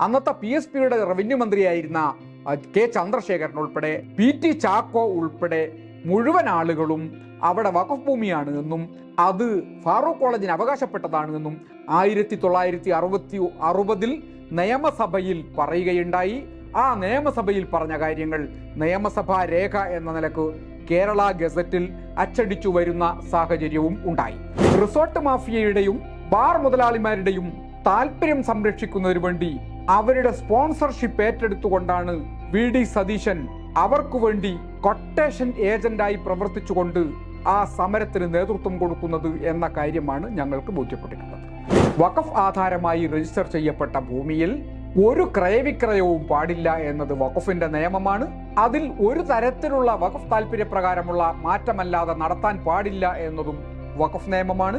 അന്നത്തെ P S പിയുടെ revenue മന്ത്രിയായിരുന്ന കെ ചന്ദ്രശേഖരൻ ഉൾപ്പെടെ പി ടി ചാക്കോ ഉൾപ്പെടെ മുഴുവൻ ആളുകളും അവിടെ വഖഫ് ഭൂമിയാണ് എന്നും അത് ഫാറൂഖ് കോളേജിന് അവകാശപ്പെട്ടതാണ് എന്നും ആയിരത്തി തൊള്ളായിരത്തി അറുപത്തി അറുപതിൽ നിയമസഭയിൽ പറയുകയുണ്ടായി. ആ നിയമസഭയിൽ പറഞ്ഞ കാര്യങ്ങൾ നിയമസഭാ രേഖ എന്ന നിലയ്ക്ക് കേരള ഗസറ്റിൽ അച്ചടിച്ചു വരുന്ന സാഹചര്യവും ഉണ്ടായി. റിസോർട്ട് മാഫിയയുടെയും ബാർ മുതലാളിമാരുടെയും താല്പര്യം സംരക്ഷിക്കുന്നതിനു വേണ്ടി അവരുടെ സ്പോൺസർഷിപ്പ് ഏറ്റെടുത്തുകൊണ്ടാണ് വി ഡി സതീശൻ അവർക്കു വേണ്ടി കൊട്ടേഷൻ ഏജന്റായി പ്രവർത്തിച്ചുകൊണ്ട് ആ സമരത്തിന് നേതൃത്വം കൊടുക്കുന്നത് എന്ന കാര്യമാണ് ഞങ്ങൾക്ക് ബോധ്യപ്പെട്ടിട്ടുള്ളത്. വഖഫ് ആധാരമായി രജിസ്റ്റർ ചെയ്യപ്പെട്ട ഭൂമിയിൽ ഒരു ക്രയവിക്രയവും പാടില്ല എന്നത് വഖഫിന്റെ നിയമമാണ്. അതിൽ ഒരു തരത്തിലുള്ള വഖഫ് താല്പര്യപ്രകാരമുള്ള മാറ്റമല്ലാതെ നടത്താൻ പാടില്ല എന്നതും വഖഫ് നിയമമാണ്.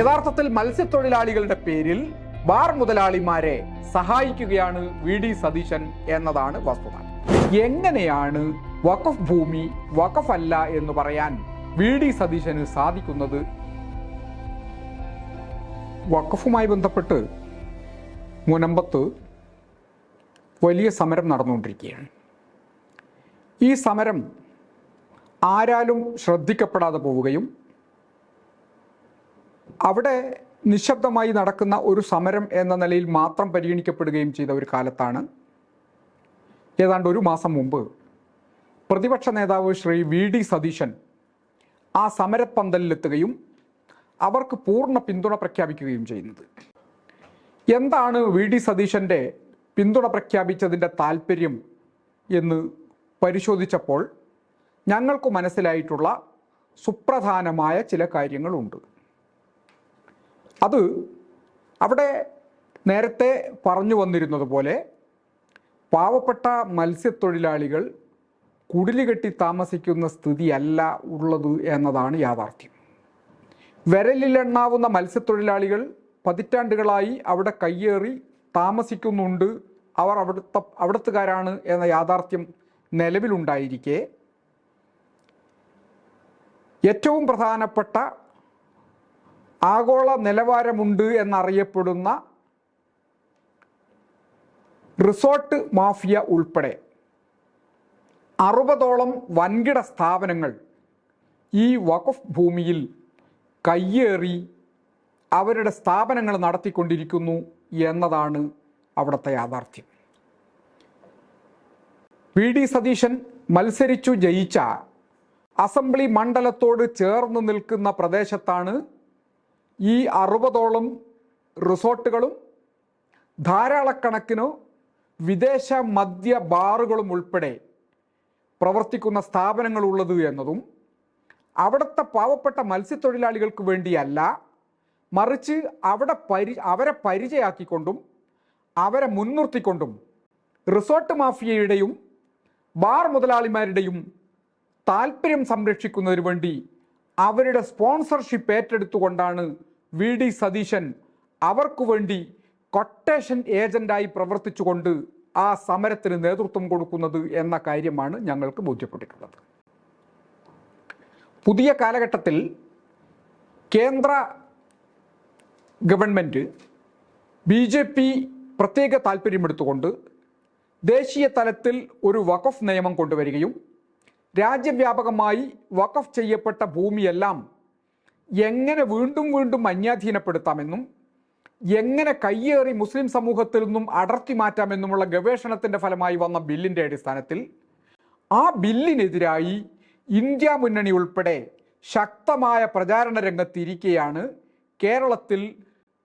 യഥാർത്ഥത്തിൽ മത്സ്യത്തൊഴിലാളികളുടെ പേരിൽ ബാർ മുതലാളിമാരെ സഹായിക്കുകയാണ് വി ഡി സതീശൻ എന്നതാണ് വസ്തുത. എങ്ങനെയാണ് വഖഫ് ഭൂമി വഖഫ് അല്ല എന്ന് പറയാൻ വി ഡി സതീശന് സാധിക്കുന്നത്? വഖഫുമായി ബന്ധപ്പെട്ട് മുനമ്പത്ത് വലിയ സമരം നടന്നുകൊണ്ടിരിക്കുകയാണ്. ഈ സമരം ആരാലും ശ്രദ്ധിക്കപ്പെടാതെ പോവുകയും അവിടെ നിശബ്ദമായി നടക്കുന്ന ഒരു സമരം എന്ന നിലയിൽ മാത്രം പരിഗണിക്കപ്പെടുകയും ചെയ്ത ഒരു കാലത്താണ് ഏതാണ്ട് ഒരു മാസം മുമ്പ് പ്രതിപക്ഷ നേതാവ് ശ്രീ വി ഡി സതീശൻ ആ സമരപ്പന്തലിലെത്തുകയും അവർക്ക് പൂർണ പിന്തുണ പ്രഖ്യാപിക്കുകയും ചെയ്യുന്നത്. എന്താണ് വി ഡി സതീശന്റെ പിന്തുണ പ്രഖ്യാപിച്ചതിന്റെ താല്പര്യം എന്ന് പരിശോധിച്ചപ്പോൾ ഞങ്ങൾക്ക് മനസ്സിലായിട്ടുള്ള സുപ്രധാനമായ ചില കാര്യങ്ങളുണ്ട്. അത് അവിടെ നേരത്തെ പറഞ്ഞു വന്നിരുന്നത് പോലെ പാവപ്പെട്ട മത്സ്യത്തൊഴിലാളികൾ കുടിലുകെട്ടി താമസിക്കുന്ന സ്ഥിതിയല്ല ഉള്ളത് എന്നതാണ് യാഥാർത്ഥ്യം. വിരലിലെണ്ണാവുന്ന മത്സ്യത്തൊഴിലാളികൾ പതിറ്റാണ്ടുകളായി അവിടെ കയ്യേറി താമസിക്കുന്നുണ്ട്. അവർ അവിടുത്തെ അവിടുത്തുകാരാണ് എന്ന യാഥാർത്ഥ്യം നിലവിലുണ്ടായിരിക്കെ. ഏറ്റവും പ്രധാനപ്പെട്ട ആഗോള നിലവാരമുണ്ട് എന്നറിയപ്പെടുന്ന റിസോർട്ട് മാഫിയ ഉൾപ്പെടെ അറുപതോളം വൻകിട സ്ഥാപനങ്ങൾ ഈ വഖഫ് ഭൂമിയിൽ കയ്യേറി അവരുടെ സ്ഥാപനങ്ങൾ നടത്തിക്കൊണ്ടിരിക്കുന്നു എന്നതാണ് അവിടുത്തെ യാഥാർത്ഥ്യം. വി. ഡി. സതീശൻ മത്സരിച്ചു ജയിച്ച അസംബ്ലി മണ്ഡലത്തോട് ചേർന്ന് നിൽക്കുന്ന പ്രദേശത്താണ് ഈ അറുപതോളം റിസോർട്ടുകളും ധാരാളക്കണക്കിനു വിദേശ മദ്യ ബാറുകളും ഉൾപ്പെടെ പ്രവർത്തിക്കുന്ന സ്ഥാപനങ്ങളുള്ളത് എന്നതും അവിടുത്തെ പാവപ്പെട്ട മത്സ്യത്തൊഴിലാളികൾക്ക് വേണ്ടിയല്ല മറിച്ച് അവിടെ പരി അവരെ പരിചയാക്കിക്കൊണ്ടും അവരെ മുൻനിർത്തിക്കൊണ്ടും റിസോർട്ട് മാഫിയയുടെയും ബാർ മുതലാളിമാരുടെയും താല്പര്യം സംരക്ഷിക്കുന്നതിന് വേണ്ടി അവരുടെ സ്പോൺസർഷിപ്പ് ഏറ്റെടുത്തുകൊണ്ടാണ് വി ഡി സതീശൻ അവർക്കു വേണ്ടി കൊട്ടേഷൻ ഏജന്റായി പ്രവർത്തിച്ചുകൊണ്ട് ആ സമരത്തിന് നേതൃത്വം കൊടുക്കുന്നത് എന്ന കാര്യമാണ് ഞങ്ങൾക്ക് ബോധ്യപ്പെട്ടിട്ടുള്ളത്. പുതിയ കാലഘട്ടത്തിൽ കേന്ദ്ര ഗവൺമെന്റ് ബി ജെ പി പ്രത്യേക താല്പര്യമെടുത്തുകൊണ്ട് ദേശീയ തലത്തിൽ ഒരു വഖഫ് നിയമം കൊണ്ടുവരികയും രാജ്യവ്യാപകമായി വഖഫ് ചെയ്യപ്പെട്ട ഭൂമിയെല്ലാം എങ്ങനെ വീണ്ടും വീണ്ടും അന്യാധീനപ്പെടുത്താമെന്നും എങ്ങനെ കയ്യേറി മുസ്ലിം സമൂഹത്തിൽ നിന്നും അടർത്തി മാറ്റാമെന്നുമുള്ള ഗവേഷണത്തിന്റെ ഫലമായി വന്ന ബില്ലിന്റെ അടിസ്ഥാനത്തിൽ ആ ബില്ലിനെതിരായി ഇന്ത്യ മുന്നണി ഉൾപ്പെടെ ശക്തമായ പ്രചാരണ രംഗത്തിരിക്കെയാണ് കേരളത്തിൽ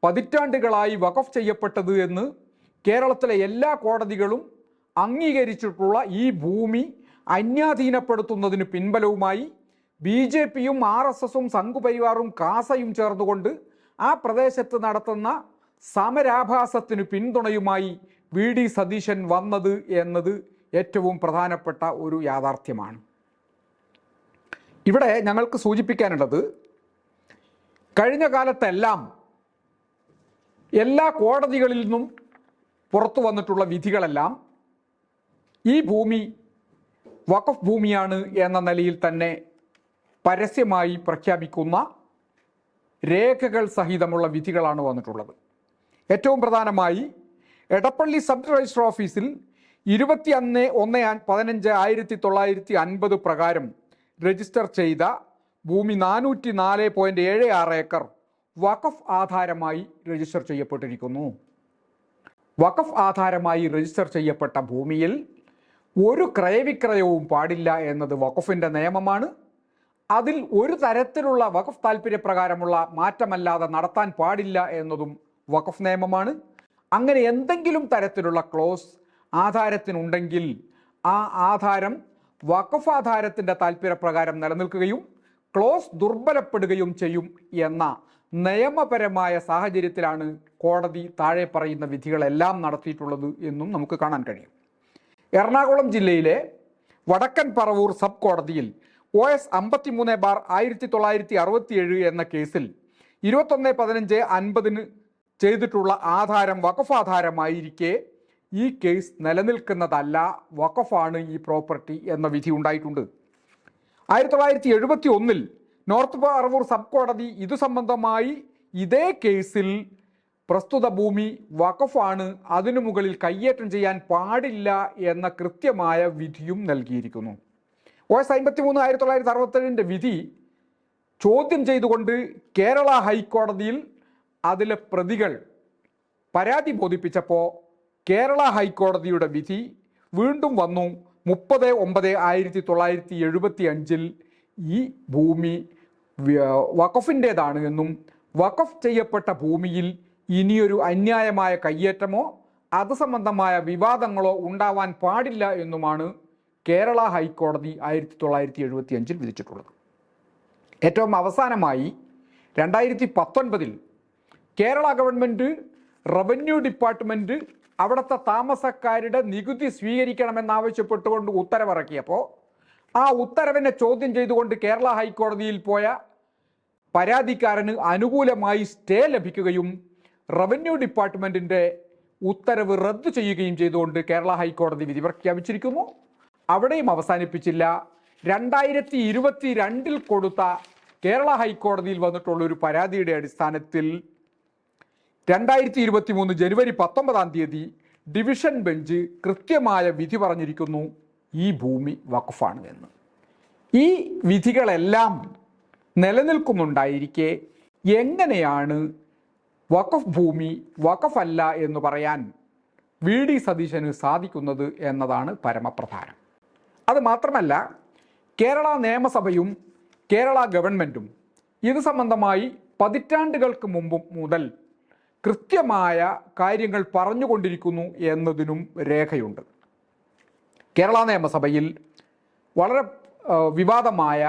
പതിറ്റാണ്ടുകളായി വഖഫ് ചെയ്യപ്പെട്ടത് എന്ന് കേരളത്തിലെ എല്ലാ കോടതികളും അംഗീകരിച്ചിട്ടുള്ള ഈ ഭൂമി അന്യാധീനപ്പെടുത്തുന്നതിന് പിൻബലവുമായി ബി ജെ പിയും ആർ എസ് എസും സംഘുപരിവാറും കാസയും ചേർന്നുകൊണ്ട് ആ പ്രദേശത്ത് നടത്തുന്ന സമരാഭാസത്തിന് പിന്തുണയുമായി വി ഡി സതീശൻ വന്നത് എന്നത് ഏറ്റവും പ്രധാനപ്പെട്ട ഒരു യാഥാർത്ഥ്യമാണ്. ഇവിടെ ഞങ്ങൾക്ക് സൂചിപ്പിക്കാനുള്ളത് കഴിഞ്ഞ കാലത്തെല്ലാം എല്ലാ കോടതികളിൽ നിന്നും പുറത്തു വന്നിട്ടുള്ള വിധികളെല്ലാം ഈ ഭൂമി വഖഫ് ഭൂമിയാണ് എന്ന നിലയിൽ തന്നെ പരസ്യമായി പ്രഖ്യാപിക്കുന്ന രേഖകൾ സഹിതമുള്ള വിധികളാണ് വന്നിട്ടുള്ളത്. ഏറ്റവും പ്രധാനമായി എടപ്പള്ളി സബ് രജിസ്റ്റർ ഓഫീസിൽ ഇരുപത്തി ഒന്ന് ഒന്ന് പതിനഞ്ച് ആയിരത്തി തൊള്ളായിരത്തി അൻപത് പ്രകാരം രജിസ്റ്റർ ചെയ്ത ഭൂമി നാനൂറ്റി നാല് പോയിന്റ് ഏഴ് ആറ് ഏക്കർ വഖഫ് ആധാരമായി രജിസ്റ്റർ ചെയ്യപ്പെട്ടിരിക്കുന്നു. വഖഫ് ആധാരമായി രജിസ്റ്റർ ചെയ്യപ്പെട്ട ഭൂമിയിൽ ഒരു ക്രയവിക്രയവും പാടില്ല എന്നത് വഖഫിന്റെ നിയമമാണ്. അതിൽ ഒരു തരത്തിലുള്ള വഖഫ് താല്പര്യപ്രകാരമുള്ള മാറ്റമല്ലാതെ നടത്താൻ പാടില്ല എന്നതും വഖഫ് നിയമമാണ്. അങ്ങനെ എന്തെങ്കിലും തരത്തിലുള്ള ക്ലോസ് ആധാരത്തിനുണ്ടെങ്കിൽ ആ ആധാരം വഖഫ് ആധാരത്തിന്റെ താല്പര്യപ്രകാരം നിലനിൽക്കുകയും ക്ലോസ് ദുർബലപ്പെടുകയും ചെയ്യും എന്ന നിയമപരമായ സാഹചര്യത്തിലാണ് കോടതി താഴെ പറയുന്ന വിധികളെല്ലാം നടത്തിയിട്ടുള്ളത് എന്നും നമുക്ക് കാണാൻ കഴിയും. എറണാകുളം ജില്ലയിലെ വടക്കൻ പറവൂർ സബ് കോടതിയിൽ ഒ എസ് അമ്പത്തിമൂന്ന് ബാർ ആയിരത്തി തൊള്ളായിരത്തി അറുപത്തിയേഴ് എന്ന കേസിൽ ഇരുപത്തൊന്ന് പതിനഞ്ച് അൻപതിന് ചെയ്തിട്ടുള്ള ആധാരം വഖഫ് ആധാരമായിരിക്കെ ഈ കേസ് നിലനിൽക്കുന്നതല്ല വഖഫാണ് ഈ പ്രോപ്പർട്ടി എന്ന വിധി ഉണ്ടായിട്ടുണ്ട്. ആയിരത്തി തൊള്ളായിരത്തി എഴുപത്തി ഒന്നിൽ നോർത്ത് പറവൂർ സബ് കോടതി ഇതു സംബന്ധമായി ഇതേ കേസിൽ പ്രസ്തുത ഭൂമി വഖഫാണ് അതിനു മുകളിൽ കയ്യേറ്റം ചെയ്യാൻ പാടില്ല എന്ന കൃത്യമായ വിധിയും നൽകിയിരിക്കുന്നു. ഒ എസ് അമ്പത്തി മൂന്ന് ആയിരത്തി തൊള്ളായിരത്തി അറുപത്തേഴിന്റെ വിധി ചോദ്യം ചെയ്തുകൊണ്ട് കേരള ഹൈക്കോടതിയിൽ അതിലെ പ്രതികൾ പരാതി ബോധിപ്പിച്ചപ്പോൾ കേരള ഹൈക്കോടതിയുടെ വിധി വീണ്ടും വന്നു. മുപ്പത് ഒമ്പത് ആയിരത്തി തൊള്ളായിരത്തി എഴുപത്തി അഞ്ചിൽ ഈ ഭൂമി വഖഫിന്റേതാണ് എന്നും വഖഫ് ചെയ്യപ്പെട്ട ഭൂമിയിൽ ഇനിയൊരു അന്യായമായ കയ്യേറ്റമോ അത് സംബന്ധമായ വിവാദങ്ങളോ ഉണ്ടാവാൻ പാടില്ല എന്നുമാണ് കേരള ഹൈക്കോടതി ആയിരത്തി തൊള്ളായിരത്തി എഴുപത്തി അഞ്ചിൽ വിധിച്ചിട്ടുള്ളത്. ഏറ്റവും അവസാനമായി രണ്ടായിരത്തി പത്തൊൻപതിൽ കേരള ഗവൺമെന്റ് റവന്യൂ ഡിപ്പാർട്ട്മെന്റ് അവിടുത്തെ താമസക്കാരുടെ നികുതി സ്വീകരിക്കണമെന്നാവശ്യപ്പെട്ടുകൊണ്ട് ഉത്തരവിറക്കിയപ്പോൾ ആ ഉത്തരവിനെ ചോദ്യം ചെയ്തുകൊണ്ട് കേരള ഹൈക്കോടതിയിൽ പോയ പരാതിക്കാരന് അനുകൂലമായി സ്റ്റേ ലഭിക്കുകയും റവന്യൂ ഡിപ്പാർട്ട്മെന്റിന്റെ ഉത്തരവ് റദ്ദു ചെയ്യുകയും ചെയ്തുകൊണ്ട് കേരള ഹൈക്കോടതി വിധി പ്രഖ്യാപിച്ചിരിക്കുന്നു. അവിടെയും അവസാനിപ്പിച്ചില്ല. രണ്ടായിരത്തി ഇരുപത്തി രണ്ടിൽ കൊടുത്ത കേരള ഹൈക്കോടതിയിൽ വന്നിട്ടുള്ള ഒരു പരാതിയുടെ അടിസ്ഥാനത്തിൽ രണ്ടായിരത്തി ഇരുപത്തി മൂന്ന് ജനുവരി പത്തൊമ്പതാം തീയതി ഡിവിഷൻ ബെഞ്ച് കൃത്യമായ വിധി പറഞ്ഞിരിക്കുന്നു ഈ ഭൂമി വഖഫാണ് എന്ന്. ഈ വിധികളെല്ലാം നിലനിൽക്കുന്നുണ്ടായിരിക്കെ എങ്ങനെയാണ് വഖഫ് ഭൂമി വഖഫല്ല എന്ന് പറയാൻ വി ഡി സതീശന് സാധിക്കുന്നത് എന്നതാണ് പരമപ്രധാനം. അത് മാത്രമല്ല കേരള നിയമസഭയും കേരള ഗവൺമെന്റും ഇത് സംബന്ധമായി പതിറ്റാണ്ടുകൾക്ക് മുമ്പ് മുതൽ കൃത്യമായ കാര്യങ്ങൾ പറഞ്ഞുകൊണ്ടിരിക്കുന്നു എന്നതിനും രേഖയുണ്ട്. കേരള നിയമസഭയിൽ വളരെ വിവാദമായ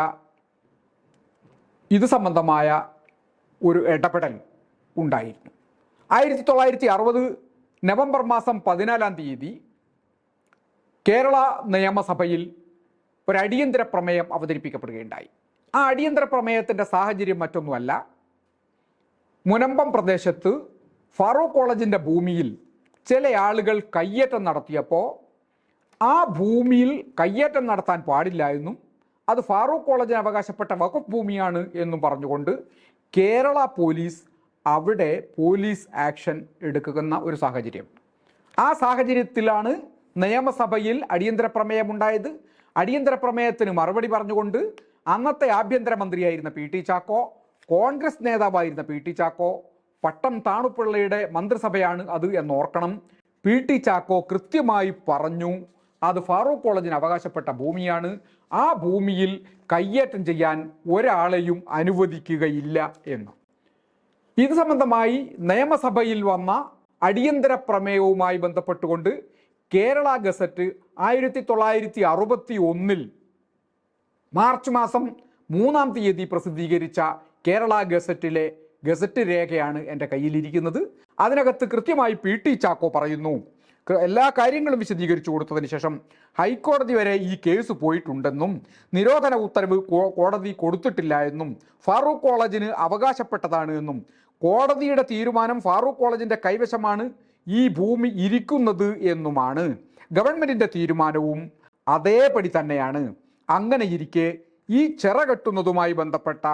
ഇത് സംബന്ധമായ ഒരു ഇടപെടൽ ഉണ്ടായിരുന്നു. ആയിരത്തി തൊള്ളായിരത്തി അറുപത് നവംബർ മാസം പതിനാലാം തീയതി കേരള നിയമസഭയിൽ ഒരു അടിയന്തര പ്രമേയം അവതരിപ്പിക്കപ്പെടുകയുണ്ടായി. ആ അടിയന്തര പ്രമേയത്തിന്റെ സാഹചര്യം മറ്റൊന്നുമല്ല. മുനമ്പം പ്രദേശത്ത് ഫാറൂഖ് കോളേജിന്റെ ഭൂമിയിൽ ചില ആളുകൾ കയ്യേറ്റം നടത്തിയപ്പോൾ ആ ഭൂമിയിൽ കയ്യേറ്റം നടത്താൻ പാടില്ല എന്നും അത് ഫാറൂഖ് കോളേജിന് അവകാശപ്പെട്ട വഖഫ് ഭൂമിയാണ് എന്നും പറഞ്ഞുകൊണ്ട് കേരള പോലീസ് അവിടെ പോലീസ് ആക്ഷൻ എടുക്കുന്ന ഒരു സാഹചര്യം. ആ സാഹചര്യത്തിലാണ് നിയമസഭയിൽ അടിയന്തര പ്രമേയമുണ്ടായത്. അടിയന്തര പ്രമേയത്തിന് മറുപടി പറഞ്ഞുകൊണ്ട് അന്നത്തെ ആഭ്യന്തരമന്ത്രിയായിരുന്ന പി ടി ചാക്കോ കോൺഗ്രസ് നേതാവായിരുന്ന പി ടി ചാക്കോ പട്ടം താണുപിള്ളയുടെ മന്ത്രിസഭയാണ് അത് എന്നോർക്കണം. പി ടി ചാക്കോ കൃത്യമായി പറഞ്ഞു അത് ഫാറൂഖ് കോളേജിന് അവകാശപ്പെട്ട ഭൂമിയാണ്. ആ ഭൂമിയിൽ കയ്യേറ്റം ചെയ്യാൻ ഒരാളെയും അനുവദിക്കുകയില്ല എന്ന്. ഇത് സംബന്ധമായി നിയമസഭയിൽ വന്ന അടിയന്തര പ്രമേയവുമായി ബന്ധപ്പെട്ടുകൊണ്ട് കേരള ഗസറ്റ് ആയിരത്തി തൊള്ളായിരത്തി അറുപത്തി ഒന്നിൽ മാർച്ച് മാസം മൂന്നാം തീയതി പ്രസിദ്ധീകരിച്ച കേരള ഗസറ്റിലെ ഗസറ്റ് രേഖയാണ് എന്റെ കയ്യിലിരിക്കുന്നത്. അതിനകത്ത് കൃത്യമായി പി ടി ചാക്കോ പറയുന്നു. എല്ലാ കാര്യങ്ങളും വിശദീകരിച്ചു കൊടുത്തതിന് ശേഷം ഹൈക്കോടതി വരെ ഈ കേസ് പോയിട്ടുണ്ടെന്നും നിരോധന ഉത്തരവ് കോടതി കൊടുത്തിട്ടില്ല എന്നും ഫാറൂഖ് കോളേജിന് അവകാശപ്പെട്ടതാണ് എന്നും കോടതിയുടെ തീരുമാനം ഫാറൂഖ് കോളേജിന്റെ കൈവശമാണ് ഈ ഭൂമി ഇരിക്കുന്നത് എന്നുമാണ്. ഗവൺമെന്റിന്റെ തീരുമാനവും അതേപടി തന്നെയാണ്. അങ്ങനെ ഇരിക്കെ ഈ ചിറ കെട്ടുന്നതുമായി ബന്ധപ്പെട്ട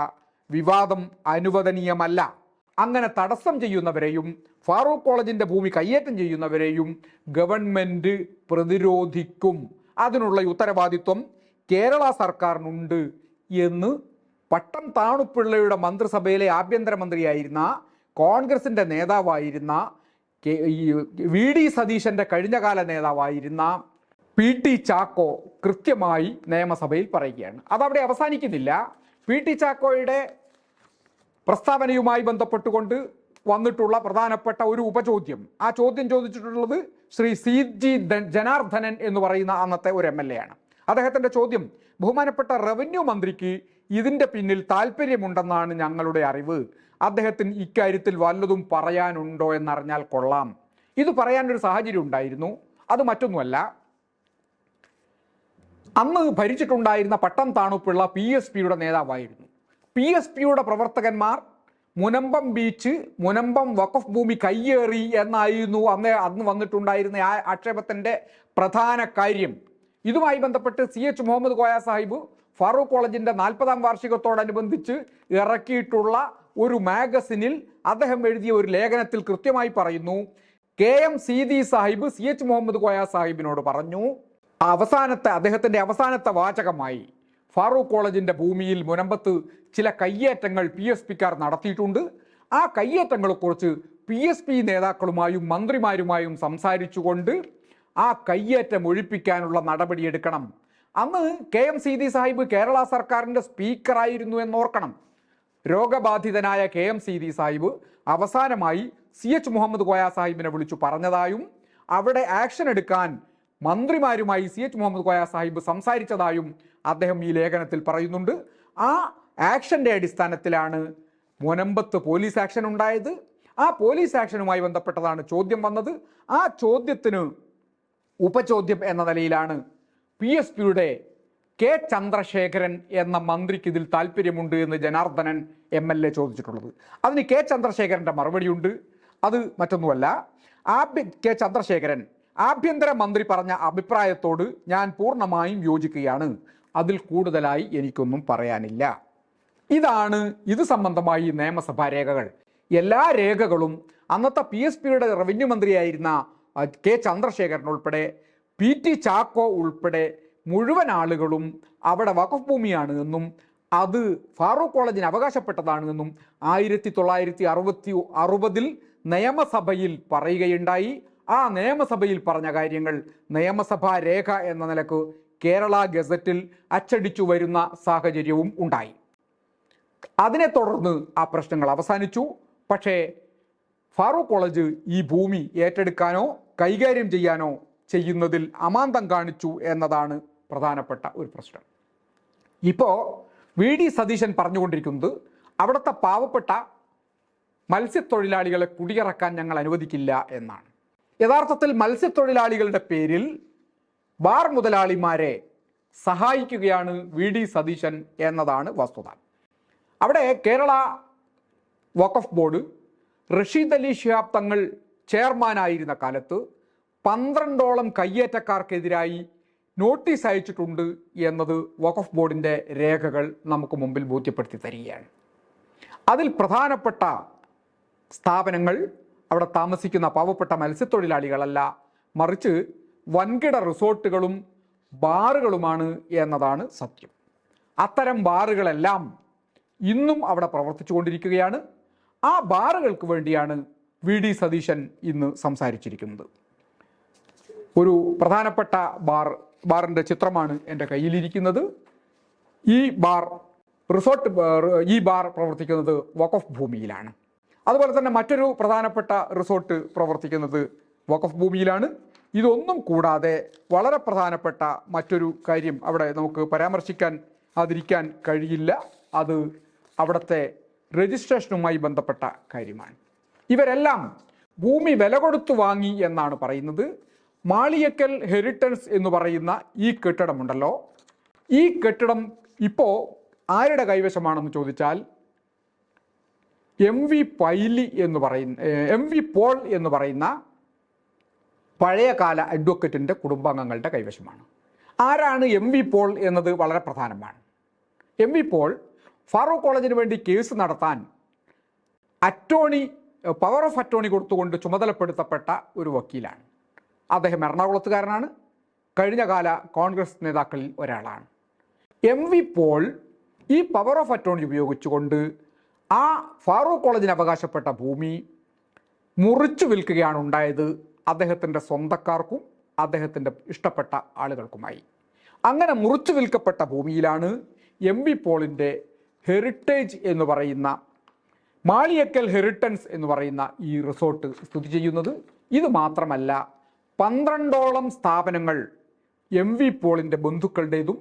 വിവാദം അനുവദനീയമല്ല. അങ്ങനെ തടസ്സം ചെയ്യുന്നവരെയും ഫാറൂഖ് കോളേജിന്റെ ഭൂമി കയ്യേറ്റം ചെയ്യുന്നവരെയും ഗവൺമെന്റ് പ്രതിരോധിക്കും. അതിനുള്ള ഉത്തരവാദിത്വം കേരള സർക്കാരിനുണ്ട് എന്ന് പട്ടം താണുപിള്ളയുടെ മന്ത്രിസഭയിലെ ആഭ്യന്തരമന്ത്രിയായിരുന്ന കോൺഗ്രസിന്റെ നേതാവായിരുന്ന ഈ വി ഡി സതീശന്റെ കഴിഞ്ഞകാല നേതാവായിരുന്ന പി ടി ചാക്കോ കൃത്യമായി നിയമസഭയിൽ പറയുകയാണ്. അതവിടെ അവസാനിക്കുന്നില്ല. പി ടി ചാക്കോയുടെ പ്രസ്താവനയുമായി ബന്ധപ്പെട്ടുകൊണ്ട് വന്നിട്ടുള്ള പ്രധാനപ്പെട്ട ഒരു ഉപചോദ്യം. ആ ചോദ്യം ചോദിച്ചിട്ടുള്ളത് ശ്രീ സി ജി ജനാർദ്ദനൻ എന്ന് പറയുന്ന അന്നത്തെ ഒരു എം എൽ എ ആണ്. അദ്ദേഹത്തിന്റെ ചോദ്യം ബഹുമാനപ്പെട്ട റവന്യൂ മന്ത്രിക്ക് ഇതിന്റെ പിന്നിൽ താല്പര്യമുണ്ടെന്നാണ് ഞങ്ങളുടെ അറിവ്. അദ്ദേഹത്തിന് ഇക്കാര്യത്തിൽ വല്ലതും പറയാനുണ്ടോ എന്നറിഞ്ഞാൽ കൊള്ളാം. ഇത് പറയാനൊരു സാഹചര്യം ഉണ്ടായിരുന്നു. അത് മറ്റൊന്നുമല്ല. അന്ന് ഭരിച്ചിട്ടുണ്ടായിരുന്ന പട്ടം താണുപ്പിള്ള പി എസ് പിയുടെ നേതാവായിരുന്നു. പി എസ് പിയുടെ പ്രവർത്തകന്മാർ മുനമ്പം ബീച്ച് മുനമ്പം വഖഫ് ഭൂമി കയ്യേറി എന്നായിരുന്നു അന്ന് അന്ന് വന്നിട്ടുണ്ടായിരുന്ന ആ ആക്ഷേപത്തിന്റെ പ്രധാന കാര്യം. ഇതുമായി ബന്ധപ്പെട്ട് സി എച്ച് മുഹമ്മദ് കോയ സാഹിബ് ഫാറൂഖ് കോളേജിന്റെ നാൽപ്പതാം വാർഷികത്തോടനുബന്ധിച്ച് ഇറക്കിയിട്ടുള്ള ഒരു മാഗസിനിൽ അദ്ദേഹം എഴുതിയ ഒരു ലേഖനത്തിൽ കൃത്യമായി പറയുന്നു. K M Seethi Sahib C H Muhammad Koya സാഹിബിനോട് പറഞ്ഞു അവസാനത്തെ അദ്ദേഹത്തിന്റെ അവസാനത്തെ വാചകമായി ഫാറൂഖ് കോളേജിന്റെ ഭൂമിയിൽ മുനമ്പത്ത് ചില കയ്യേറ്റങ്ങൾ പി എസ് പിക്കാർ നടത്തിയിട്ടുണ്ട്. ആ കയ്യേറ്റങ്ങളെക്കുറിച്ച് പി എസ് പി നേതാക്കളുമായും മന്ത്രിമാരുമായും സംസാരിച്ചുകൊണ്ട് ആ കയ്യേറ്റം ഒഴിപ്പിക്കാനുള്ള നടപടിയെടുക്കണം അന്ന് കെ എം സീതി സാഹിബ് കേരള സർക്കാരിന്റെ സ്പീക്കറായിരുന്നു എന്നോർക്കണം രോഗബാധിതനായ K M Seethi Sahib അവസാനമായി സി എച്ച് മുഹമ്മദ് കോയ സാഹിബിനെ വിളിച്ചു പറഞ്ഞതായും അവിടെ ആക്ഷൻ എടുക്കാൻ മന്ത്രിമാരുമായി സി എച്ച് മുഹമ്മദ് കോയ സാഹിബ് സംസാരിച്ചതായും അദ്ദേഹം ഈ ലേഖനത്തിൽ പറയുന്നുണ്ട്. ആ ആക്ഷന്റെ അടിസ്ഥാനത്തിലാണ് മുനമ്പത്ത് പോലീസ് ആക്ഷൻ ഉണ്ടായത്. ആ പോലീസ് ആക്ഷനുമായി ബന്ധപ്പെട്ടതാണ് ചോദ്യം വന്നത്. ആ ചോദ്യത്തിന് ഉപചോദ്യം എന്ന നിലയിലാണ് പി എസ് പിയുടെ കെ ചന്ദ്രശേഖരൻ എന്ന മന്ത്രിക്ക് ഇതിൽ താല്പര്യമുണ്ട് എന്ന് ജനാർദ്ദനൻ എം എൽ എ ചോദിച്ചിട്ടുള്ളത്. അതിന് കെ ചന്ദ്രശേഖരന്റെ മറുപടിയുണ്ട്. അത് മറ്റൊന്നുമല്ല. ആഭ്യ കെ ചന്ദ്രശേഖരൻ ആഭ്യന്തര മന്ത്രി പറഞ്ഞ അഭിപ്രായത്തോട് ഞാൻ പൂർണമായും യോജിക്കുകയാണ്. അതിൽ കൂടുതലായി എനിക്കൊന്നും പറയാനില്ല. ഇതാണ് ഇത് സംബന്ധമായി നിയമസഭാ രേഖകൾ. എല്ലാ രേഖകളും അന്നത്തെ പി എസ് പിയുടെ റവന്യൂ മന്ത്രിയായിരുന്ന കെ ചന്ദ്രശേഖരൻ ഉൾപ്പെടെ പി ടി ചാക്കോ ഉൾപ്പെടെ മുഴുവൻ ആളുകളും അവിടെ വഖഫ് ഭൂമിയാണ് എന്നും അത് ഫാറൂഖ് കോളേജിന് അവകാശപ്പെട്ടതാണ് എന്നും ആയിരത്തി തൊള്ളായിരത്തി അറുപത്തി അറുപതിൽ നിയമസഭയിൽ പറയുകയുണ്ടായി. ആ നിയമസഭയിൽ പറഞ്ഞ കാര്യങ്ങൾ നിയമസഭാ രേഖ എന്ന നിലയ്ക്ക് കേരള ഗസറ്റിൽ അച്ചടിച്ചു വരുന്ന സാഹചര്യവും ഉണ്ടായി. അതിനെ തുടർന്ന് ആ പ്രശ്നങ്ങൾ അവസാനിച്ചു. പക്ഷേ ഫാറൂഖ് കോളേജ് ഈ ഭൂമി ഏറ്റെടുക്കാനോ കൈകാര്യം ചെയ്യാനോ ചെയ്യുന്നതിൽ അമാന്തം കാണിച്ചു എന്നതാണ് പ്രധാനപ്പെട്ട ഒരു പ്രശ്നം. ഇപ്പോൾ വി ഡി സതീശൻ പറഞ്ഞുകൊണ്ടിരിക്കുന്നത് അവിടുത്തെ പാവപ്പെട്ട മത്സ്യത്തൊഴിലാളികളെ കുടിയിറക്കാൻ ഞങ്ങൾ അനുവദിക്കില്ല എന്നാണ്. യഥാർത്ഥത്തിൽ മത്സ്യത്തൊഴിലാളികളുടെ പേരിൽ ബാർ മുതലാളിമാരെ സഹായിക്കുകയാണ് വി ഡി സതീശൻ എന്നതാണ് വസ്തുത. അവിടെ കേരള വഖഫ് ബോർഡ് റഷീദ് അലി ശിഹാബ് തങ്ങൾ ചെയർമാനായിരുന്ന കാലത്ത് പന്ത്രണ്ടോളം കയ്യേറ്റക്കാർക്കെതിരായി നോട്ടീസ് അയച്ചിട്ടുണ്ട് എന്നത് വഖഫ് ബോർഡിന്റെ രേഖകൾ നമുക്ക് മുമ്പിൽ ബോധ്യപ്പെടുത്തി തരികയാണ്. അതിൽ പ്രധാനപ്പെട്ട സ്ഥാപനങ്ങൾ അവിടെ താമസിക്കുന്ന പാവപ്പെട്ട മത്സ്യത്തൊഴിലാളികളല്ല മറിച്ച് വൻകിട റിസോർട്ടുകളും ബാറുകളുമാണ് എന്നതാണ് സത്യം. അത്തരം ബാറുകളെല്ലാം ഇന്നും അവിടെ പ്രവർത്തിച്ചു കൊണ്ടിരിക്കുകയാണ്. ആ ബാറുകൾക്ക് വേണ്ടിയാണ് വി ഡി സതീശൻ ഇന്ന് സംസാരിച്ചിരിക്കുന്നത്. ഒരു പ്രധാനപ്പെട്ട ബാർ ബാറിന്റെ ചിത്രമാണ് എന്റെ കയ്യിലിരിക്കുന്നത്. ഈ ബാർ റിസോർട്ട് ഈ ബാർ പ്രവർത്തിക്കുന്നത് വഖഫ് ഭൂമിയിലാണ്. അതുപോലെ തന്നെ മറ്റൊരു പ്രധാനപ്പെട്ട റിസോർട്ട് പ്രവർത്തിക്കുന്നത് വഖഫ് ഭൂമിയിലാണ്. ഇതൊന്നും കൂടാതെ വളരെ പ്രധാനപ്പെട്ട മറ്റൊരു കാര്യം അവിടെ നമുക്ക് പരാമർശിക്കാൻ അതിരിക്കാൻ കഴിയില്ല. അത് അവിടുത്തെ രജിസ്ട്രേഷനുമായി ബന്ധപ്പെട്ട കാര്യമാണ്. ഇവരെല്ലാം ഭൂമി വില കൊടുത്തു വാങ്ങി എന്നാണ് പറയുന്നത്. മാളിയക്കൽ ഹെറിറ്റൻസ് എന്ന് പറയുന്ന ഈ കെട്ടിടമുണ്ടല്ലോ. ഈ കെട്ടിടം ഇപ്പോൾ ആരുടെ കൈവശമാണെന്ന് ചോദിച്ചാൽ എം വി പൈലി എന്ന് പറയുന്ന എം വി പോൾ എന്ന് പറയുന്ന പഴയകാല അഡ്വക്കറ്റിന്റെ കുടുംബാംഗങ്ങളുടെ കൈവശമാണ്. ആരാണ് എം വി പോൾ എന്നത് വളരെ പ്രധാനമാണ്. എം വി പോൾ ഫാറൂഖ് കോളേജിന് വേണ്ടി കേസ് നടത്താൻ അറ്റോണി പവർ ഓഫ് അറ്റോണി കൊടുത്തുകൊണ്ട് ചുമതലപ്പെടുത്തപ്പെട്ട ഒരു വക്കീലാണ്. അദ്ദേഹം എറണാകുളത്തുകാരനാണ്. കഴിഞ്ഞകാല കോൺഗ്രസ് നേതാക്കളിൽ ഒരാളാണ്. എം വി പോൾ ഈ പവർ ഓഫ് അറ്റോണി ഉപയോഗിച്ചുകൊണ്ട് ആ ഫാറൂഖ് കോളേജിന് അവകാശപ്പെട്ട ഭൂമി മുറിച്ചു വിൽക്കുകയാണ് ഉണ്ടായത് അദ്ദേഹത്തിന്റെ സ്വന്തക്കാർക്കും അദ്ദേഹത്തിന്റെ ഇഷ്ടപ്പെട്ട ആളുകൾക്കുമായി. അങ്ങനെ മുറിച്ചു വിൽക്കപ്പെട്ട ഭൂമിയിലാണ് എം വി പോളിന്റെ ഹെറിറ്റേജ് എന്ന് പറയുന്ന മാളിയക്കൽ ഹെറിറ്റൻസ് എന്ന് പറയുന്ന ഈ റിസോർട്ട് സ്ഥിതി ചെയ്യുന്നത്. ഇത് മാത്രമല്ല പന്ത്രണ്ടോളം സ്ഥാപനങ്ങൾ എം വി പോളിന്റെ ബന്ധുക്കളുടേതും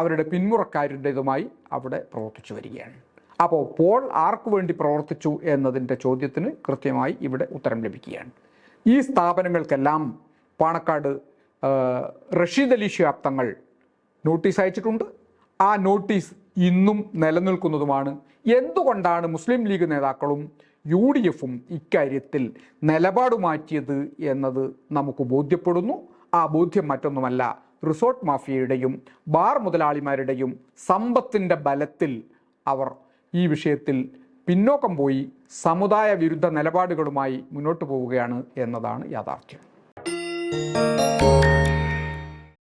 അവരുടെ പിന്മുറക്കാരുടേതുമായി അവിടെ പ്രവർത്തിച്ചു വരികയാണ്. അപ്പോൾ പോൾ ആർക്കു വേണ്ടി പ്രവർത്തിച്ചു എന്നതിന്റെ ചോദ്യത്തിന് കൃത്യമായി ഇവിടെ ഉത്തരം ലഭിക്കുകയാണ്. ഈ സ്ഥാപനങ്ങൾക്കെല്ലാം പാണക്കാട് റഷീദ് അലി ശാബ്ദങ്ങൾ നോട്ടീസ് അയച്ചിട്ടുണ്ട്. ആ നോട്ടീസ് ഇന്നും നിലനിൽക്കുന്നതുമാണ്. എന്തുകൊണ്ടാണ് മുസ്ലിം ലീഗ് നേതാക്കളും യു ഡി എഫും ഇക്കാര്യത്തിൽ നിലപാട് മാറ്റിയത് എന്നത് നമുക്ക് ബോധ്യപ്പെടുന്നു. ആ ബോധ്യം മറ്റൊന്നുമല്ല. റിസോർട്ട് മാഫിയയുടെയും ബാർ മുതലാളിമാരുടെയും സമ്പത്തിന്റെ ബലത്തിൽ അവർ ഈ വിഷയത്തിൽ പിന്നോക്കം പോയി സമുദായ വിരുദ്ധ നിലപാടുകളുമായി മുന്നോട്ട് പോവുകയാണ് എന്നതാണ് യാഥാർത്ഥ്യം.